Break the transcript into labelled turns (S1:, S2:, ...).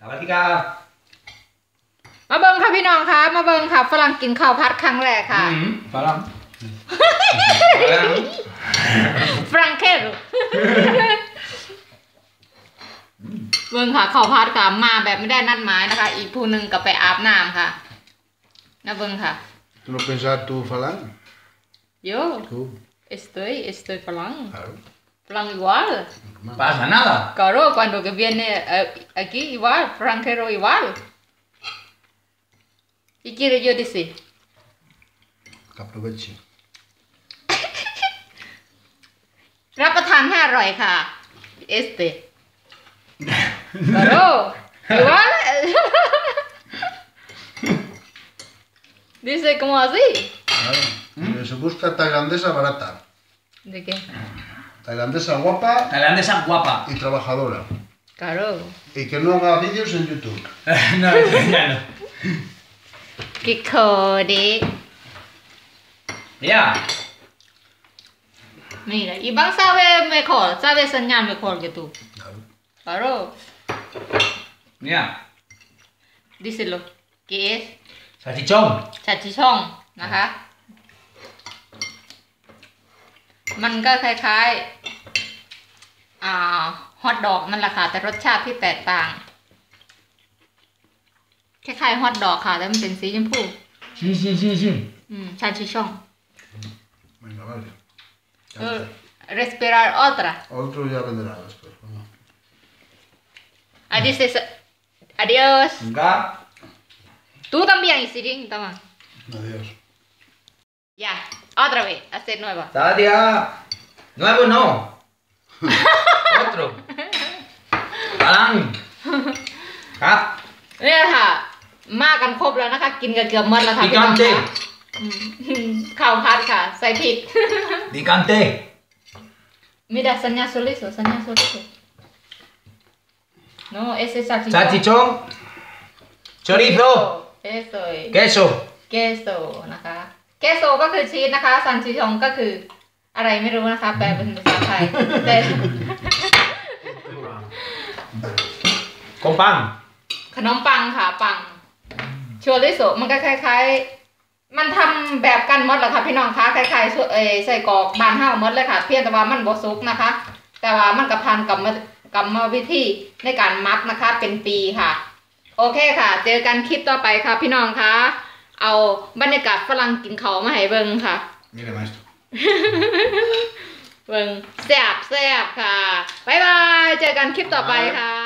S1: สวัสดีครับ
S2: มาเบิงค่ะพี่น้องคะมาเบิงค่ะฝรั่งกินข้าวพัดครั้งแรกค่ะ
S1: อืมฝรั่งฝรั่ง
S2: ฝรั่งเคสเบิงค่ะข้าวพัดค่ะมาแบบไม่ได้นัดหมายนะคะ อีกผู้หนึ่งก็ไปอาบน้ำค่ะนะเบิงค่ะ
S3: ¿Tú no pensabas tú falan?
S2: โย
S3: Tú,
S2: estoy estoy ฝรั่ง
S3: claro.
S2: ฝรั่ง igual
S3: normal.
S1: pasa nada
S2: claro cuando que viene eh, aquí igual franquero igual ¿qué quiere yo decir?
S3: Que aproveche.
S2: รับประทานให้อร่อยค่ะ este claro igual dice como así
S3: Claro. Eh, Se busca tailandesa barata.
S2: ¿de qué?
S3: Tailandesa guapa
S1: tailandesa guapa.
S3: y trabajadora.
S2: claro.
S3: Y que no haga vídeos en YouTube.
S1: no ya no.
S2: Que code
S1: ya
S2: mira y van sabe mejor sabe enseñar mejor que tú.
S3: Claro.
S2: claro.
S1: Ya
S2: díselo. ¿qué es?
S1: salchichón.
S2: ชา มันก็คล้ายๆอ่าฮอทดอกนั่นแหละค่ะ แต่รสชาติที่แตกต่าง คล้ายๆฮอทดอกค่ะ แต่มันเป็นสีชมพู
S1: sí sí sí sí
S2: อืมชาชิช่อง
S3: Venga, vale. Ya
S2: เออ
S3: está.
S2: respirar otra
S3: Otro ya vendrá después. Bueno.
S2: adiós adiós
S1: enggak
S2: tú también Isirin toma
S3: Adiós.
S2: ya otra vez hacer nueva
S1: Tadia nuevo no otro ฝรั่งครับ
S2: เนี่ยค่ะ มากันครบแล้วนะคะ กินกันเกือบหมดแล้วค่ะ
S1: พิ
S2: พี่
S1: กั
S2: น้
S1: น
S2: อง
S1: เต้
S2: ค่ะอืมข้าวพัดค่ะ ใส่พริก
S1: picante
S2: Mira, señal solizo, señal solizo. No, ese es salchichón.
S1: salchichón chorizo
S2: Eso es.
S1: queso
S2: queso นะคะ queso ก็คือชีสนะคะ ซันชิชงก็คืออะไรไม่รู้นะคะ แปลเป็นภาษาไทยแต่
S1: con pan
S2: ขนมปังค่ะปังโชลิโซมันก็คล้าย ๆ มันทำแบบกันหมดแหละค่ะพี่น้องคะคล้ายๆส่วนเอยใส่กรอกบานห้าวหมดเลยค่ะ เพียงแต่ว่ามันบ่สุกนะคะ แต่ว่ามันกับพันกับกรรมวิธีในการมักนะคะเป็นปีค่ะ โอเคค่ะ เจอกันคลิปต่อไปค่ะพี่น้องคะ เอาบรรยากาศฝรั่งกินเขาวมาให้เบิ่งค่ะ
S3: Mire, maestro.
S2: เบิ่งแซ่บแซ่บค่ะ บ๊ายบาย เจอกันคลิปต่อไปค่ะ